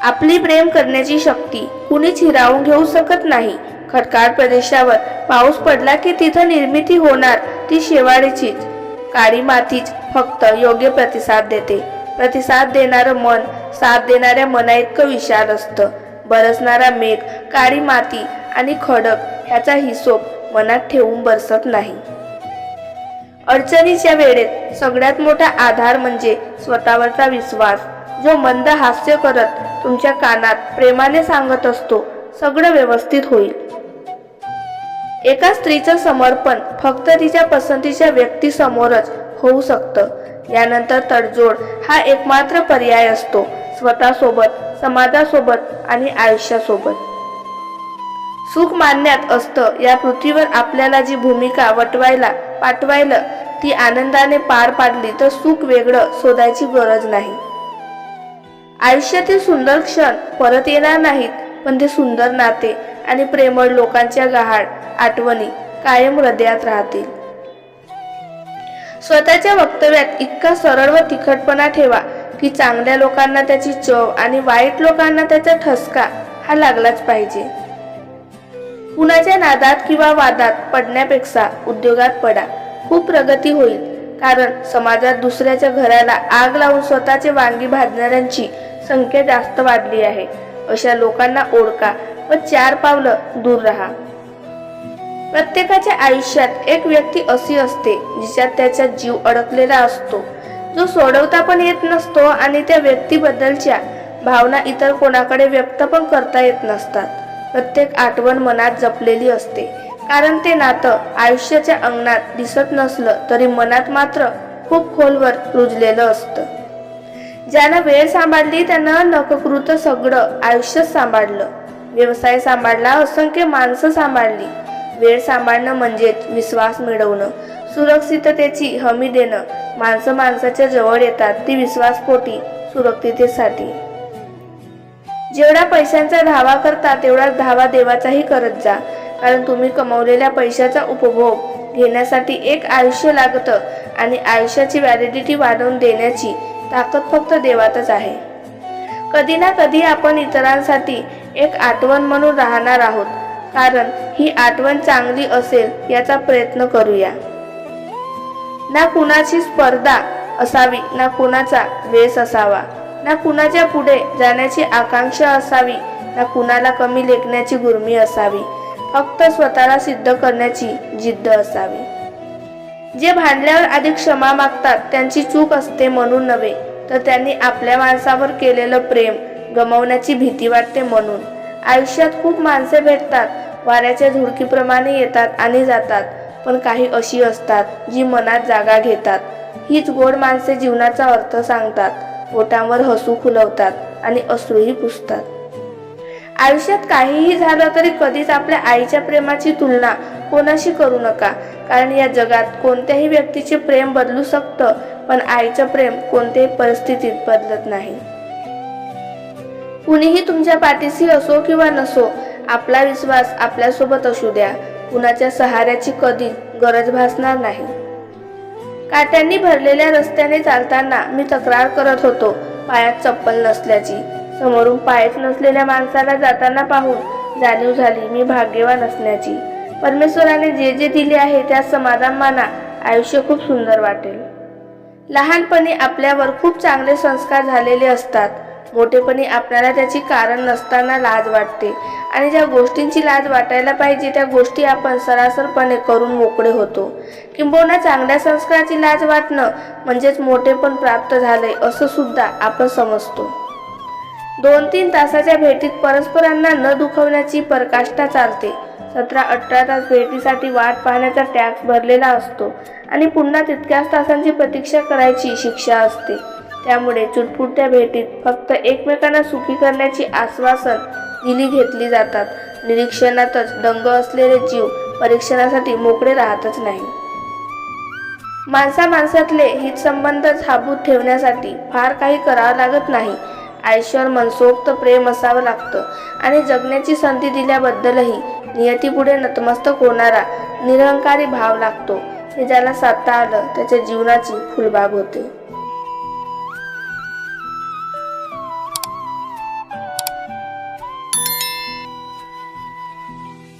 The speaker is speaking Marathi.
आपली प्रेम करण्याची शक्ती कुणीच हिरावून घेऊ शकत नाही. खडकाळ प्रदेशावर पाऊस पडला की तिथं निर्मिती होणार ती शेवाळीचीच. काळी मातीच फक्त योग्य प्रतिसाद देते. प्रतिसाद देणारं मन साथ देणाऱ्या मना इतकं विशाल असतं. बरसणारा मेघ काळी माती आणि खडक ह्याचा हिशोब मनात ठेवून बरसत नाही. अडचणीच्या वेळेत सगळ्यात मोठा आधार म्हणजे स्वतःवरचा विश्वास जो मंद हास्य करत तुमच्या कानात प्रेमाने सांगत असतो सगळं व्यवस्थित होईल. एका स्त्रीचं समर्पण फक्त तिच्या पसंतीच्या व्यक्तीसमोरच होऊ शकतं. यानंतर तडजोड हा एकमात्र पर्याय असतो स्वतःसोबत समाजासोबत आणि आयुष्यासोबत. सुख मानण्यात असतं या पृथ्वीवर आपल्याला जी भूमिका वटवायला पाठवायला ती आनंदाने पार पाडली तर सुख वेगळं शोधायची गरज नाही. आयुष्यातील सुंदर क्षण परत येणार नाहीत पण ते सुंदर नाते आणि प्रेमळ लोकांच्या गहाळ आठवणी कायम हृदयात राहतील. स्वतःच्या वक्तव्यात इतका सरळ व तिखटपणा ठेवा की चांगल्या लोकांना त्याची चव आणि वाईट लोकांना त्याचा ठसका हा लागलाच पाहिजे. कुणाच्या नादात किंवा वादात पडण्यापेक्षा उद्योगात पडा. खूप प्रगती होईल. कारण समाजात दुसऱ्याच्या घराला आग लावून स्वतःचे वांगी भाजणाऱ्यांची संख्या जास्त वाढली आहे. अशा लोकांना ओळखा व चार पावलं दूर राहा. प्रत्येकाच्या आयुष्यात एक व्यक्ती अशी असते जिच्यात त्याचा जीव अडकलेला असतो. जो सोडवता पण येत नसतो आणि त्या व्यक्तीबद्दलच्या भावना इतर कोणाकडे व्यक्त पण करता येत नसतात. प्रत्येक आठवण मनात जपलेली असते. कारण ते नातं आयुष्याच्या अंगणात दिसत नसलं तरी मनात मात्र खूप खोलवर रुजलेलं असतं. ज्यानं वेळ सांभाळली त्यानं नककृत सगळं आयुष्यच सांभाळलं. व्यवसाय सांभाळला असंख्य माणसं सांभाळली. वेळ सांभाळणं म्हणजेच विश्वास मिळवणं सुरक्षिततेची हमी देणं. माणसं माणसाच्या जवळ येतात ती विश्वासपोटी सुरक्षिततेसाठी. जेवढा पैशांचा धावा करता तेवढाच धावा देवाचाही करत जा. कारण तुम्ही कमवलेल्या पैशाचा उपभोग घेण्यासाठी एक आयुष्य लागतं आणि आयुष्याची व्हॅलिडिटी वाढवून देण्याची ताकद फक्त देवातच आहे. कधी ना कधी आपण इतरांसाठी एक आठवण म्हणून राहणार आहोत कारण ही आठवण चांगली असेल याचा प्रयत्न करूया. ना कुणाची स्पर्धा असावी ना कुणाचा वेस असावा ना कुणाच्या पुढे जाण्याची आकांक्षा असावी ना कुणाला कमी लेखण्याची गुरमी असावी फक्त स्वतःला सिद्ध करण्याची जिद्द असावी. जे भांडल्यावर आधी क्षमा मागतात त्यांची चूक असते म्हणून नव्हे तर त्यांनी आपल्या माणसावर केलेलं प्रेम गमावण्याची भीती वाटते म्हणून. आयुष्यात खूप माणसे भेटतात वाऱ्याच्या धुडकीप्रमाणे येतात आणि जातात पण काही अशी असतात जी मनात जागा घेतात. हीच गोड माणसे जीवनाचा अर्थ सांगतात पोटांवर हसू खुलवतात आणि अश्रूही पुसतात. आयुष्यात काहीही झालं तरी कधीच आपल्या आईच्या प्रेमाची तुलना कोणाशी करू नका. कारण या जगात कोणत्याही व्यक्तीचे प्रेम बदलू शकतं पण आईचं प्रेम कोणत्याही परिस्थितीत बदलत नाही. कुणीही तुमच्या पाठीशी असो किंवा नसो आपला विश्वास आपल्यासोबत असू द्या. कुणाच्या सहाऱ्याची कधी गरज भासणार नाही. काट्यांनी भरलेल्या रस्त्याने चालताना मी तक्रार करत होतो पायात चप्पल नसल्याची. समोरून पायच नसलेल्या माणसाला जाताना पाहून जाणीव झाली मी भाग्यवान असण्याची. परमेश्वराने जे जे दिले आहे त्या समाधान माना आयुष्य खूप सुंदर वाटेल. लहानपणी आपल्यावर खूप चांगले संस्कार झालेले असतात. मोठेपणी आपल्याला त्याची कारण नसताना लाज वाटते. आणि ज्या गोष्टींची लाज वाटायला पाहिजे त्या गोष्टी आपण सरासरपणे करून मोकळे होतो. किंबहुना चांगल्या संस्काराची लाज वाटणं म्हणजेच मोठेपण प्राप्त झाले असं सुद्धा आपण समजतो. दोन तीन तासाच्या भेटीत परस्परांना न दुखवण्याची परकाष्ठा चालते. सतरा अठरा तास भेटीसाठी वाट पाहण्याचा टॅक्स भरलेला असतो आणि पुन्हा तितक्याच तासांची प्रतीक्षा करायची शिक्षा असते. त्यामुळे चुटपुटत्या भेटीत फक्त एकमेकांना सुखी करण्याची आश्वासन दिली घेतली जातात. निरीक्षणातच दंग असलेले जीव परीक्षणासाठी मोकळे राहतच नाही. माणसा माणसातले हितसंबंध झाबूत ठेवण्यासाठी फार काही करावं लागत नाही. आयुष्यावर मनसोक्त प्रेम असावं लागतं. आणि जगण्याची संधी दिल्याबद्दलही नियतीपुढे नतमस्तक होणारा निरंकारी भाव लागतो. हे ज्याला साधता आलं त्याच्या जीवनाची फुलबाग होते.